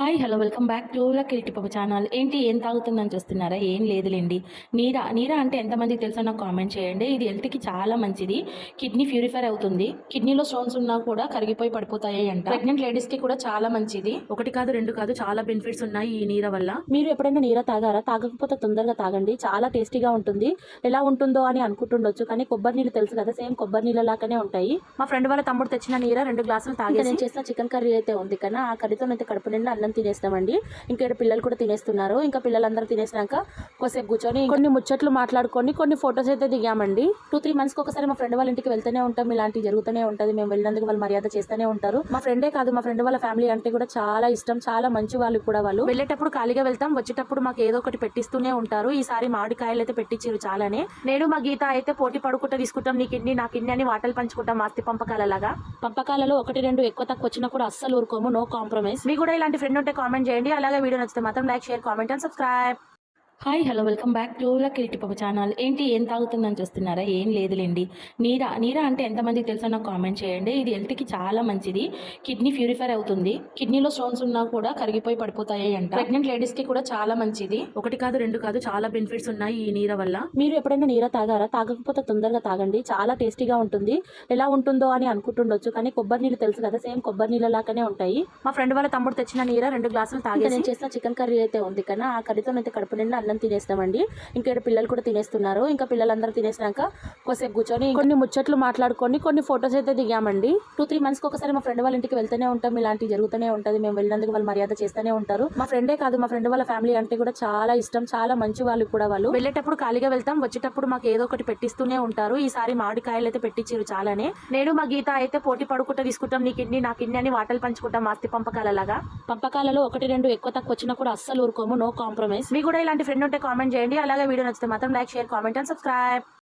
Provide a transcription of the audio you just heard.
Hi hello welcome back to Lakkireddy Pappu channel ఏంటి ఏం తాగుతుందని చూస్తున్నారా? ఏం లేదులేండి. నీరా నీరా అంటే ఎంతమందికి తెలుసో? నాకు కామెంట్ చేయండి. ఇది హెల్త్కి చాలా మంచిది. కిడ్నీ ప్యూరిఫై అవుతుంది. కిడ్నీలో స్టోన్స్ ఉన్నా కూడా కరిగిపోయి పడిపోతాయి అంట. ప్రెగ్నెంట్ లేడీస్కి కూడా చాలా మంచిది. ఒకటి కాదు రెండు కాదు చాలా బెనిఫిట్స్ ఉన్నాయి ఈ నీర వల్ల. మీరు ఎప్పుడైనా నీర తాగారా? తాగకపోతే తొందరగా తాగండి. చాలా టేస్టీగా ఉంటుంది. ఎలా ఉంటుందో అని అనుకుంటుండొచ్చు కానీ కొబ్బరి నీళ్ళు తెలుసు కదా సేమ్ కొబ్బరి నీళ్ళ లాగానే ఉంటాయి. మా ఫ్రెండ్ వాళ్ళ తమ్ముడు తెచ్చిన నీర రెండు గ్లాసులు తాగేసి నేను చేసిన చికెన్ కర్రీ అయితే ఉంది కదా ఆ కర్రీతో అయితే కడుపు నిండా అన్నం తినేస్తామండి. ఇంకా ఇక్కడ పిల్లలు కూడా తినేస్తున్నారు. ఇంకా పిల్లలందరూ తినేసినాక కొద్దిసేపు కూర్చొని కొన్ని ముచ్చట్లు మాట్లాడుకొని కొన్ని ఫొటోస్ అయితే దిగామండి. టూ త్రీ మంత్స్కి ఒకసారి మా ఫ్రెండ్ వాళ్ళ ఇంటికి వెళ్తూనే ఉంటాం. ఇలాంటివి జరుగుతూనే ఉంటుంది. మేము వెళ్ళినందుకు వాళ్ళు మర్యాద చేస్తూనే ఉంటారు. మా ఫ్రెండే కాదు మా ఫ్రెండ్ వాళ్ళ ఫ్యామిలీ అంటే కూడా చాలా ఇష్టం. చాలా మంచి వాళ్ళు కూడా వాళ్ళు. వెళ్ళేటప్పుడు ఖాళీగా వెళ్తాం. వచ్చేటప్పుడు మాకు ఏదో ఒకటి పెట్టిస్తూనే ఉంటారు. ఈసారి మామిడికాయలు అయితే పెట్టించారు చాలానే. నేను మా గీత అయితే పోటీ పడుకుంటూ తీసుకుంటాం. నీకు ఇన్ని నాకు ఇన్ని అని వాటలు పంచుకుంటాం. ఆస్తి పంపకాలలాగా. పంపకాలలో ఒకటి రెండు ఎక్కువ తక్కువ వచ్చినా కూడా అస్సలు ఊరుకోము. నో కాంప్రమైజ్ మీకు కూడా ఇలాంటి ఫ్రెండ్ ఉంటే కామెంట్ చేయండి. అలాగే వీడియో నచ్చితే మాత్రం like share comment and subscribe hi hello welcome back to Lakkireddy Pappu channel. ఏంటి ఏం తాగుతుందని చూస్తున్నారా? ఏం లేదులేండి. నీరా నీరా అంటే ఎంతమందికి తెలుసో నాకు కామెంట్ చేయండి. ఇది హెల్త్కి చాలా మంచిది. కిడ్నీ ప్యూరిఫై అవుతుంది. కిడ్నీలో స్టోన్స్ ఉన్నా కూడా కరిగిపోయి పడిపోతాయి అంట. ప్రెగ్నెంట్ లేడీస్కి కూడా చాలా మంచిది. ఒకటి కాదు రెండు కాదు చాలా బెనిఫిట్స్ ఉన్నాయి ఈ నీర వల్ల. మీరు ఎప్పుడైనా నీర తాగారా? తాగకపోతే తొందరగా తాగండి. చాలా టేస్టీగా ఉంటుంది. ఎలా ఉంటుందో అని అనుకుంటుండొచ్చు కానీ కొబ్బరి నీళ్ళు తెలుసు కదా సేమ్ కొబ్బరి నీళ్ళ లాగానే ఉంటాయి. మా ఫ్రెండ్ వాళ్ళ తమ్ముడు తెచ్చిన నీర రెండు గ్లాసులు తాగేసి నేను చేసిన చికెన్ కర్రీ అయితే ఉంది కదా ఆ కర్రీతో అయితే కడుపు నిండా అన్నం తినేస్తామండి. ఇంకా ఇక్కడ పిల్లలు కూడా తినేస్తున్నారు. ఇంకా పిల్లలందరూ తినేసినాక కొద్దిసేపు కూర్చొని కొన్ని ముచ్చట్లు మాట్లాడుకొని కొన్ని ఫొటోస్ అయితే దిగామండి. టూ త్రీ మంత్స్కి ఒకసారి మా ఫ్రెండ్ వాళ్ళ ఇంటికి వెళ్తూనే ఉంటాం. ఇలాంటివి జరుగుతూనే ఉంటుంది. మేము వెళ్ళినందుకు వాళ్ళు మర్యాద చేస్తూనే ఉంటారు. మా ఫ్రెండే కాదు మా ఫ్రెండ్ వాళ్ళ ఫ్యామిలీ అంటే కూడా చాలా ఇష్టం. చాలా మంచి వాళ్ళు కూడా వాళ్ళు. వెళ్ళేటప్పుడు ఖాళీగా వెళ్తాం. వచ్చేటప్పుడు మాకు ఏదో ఒకటి పెట్టిస్తూనే ఉంటారు. ఈసారి మామిడికాయలు అయితే పెట్టించారు చాలానే. నేను మా గీత అయితే పోటీ పడుకుంటూ తీసుకుంటాం. నీ కిడ్నీ నా కిడ్నీ అని వాటలు పంచుకుంటాం ఆస్తి పంపకాలలాగా. పంపకాలలో ఒకటి రెండు ఎక్కువ తక్కువ వచ్చినా కూడా అస్సలు ఊరుకోము. నో కాంప్రమైజ్ మీ కూడా ఇలాంటి ఫ్రెండ్ ఉంటే కామెంట్ చేయండి. అలాగే వీడియో నచ్చితే మాత్రం like share comment and subscribe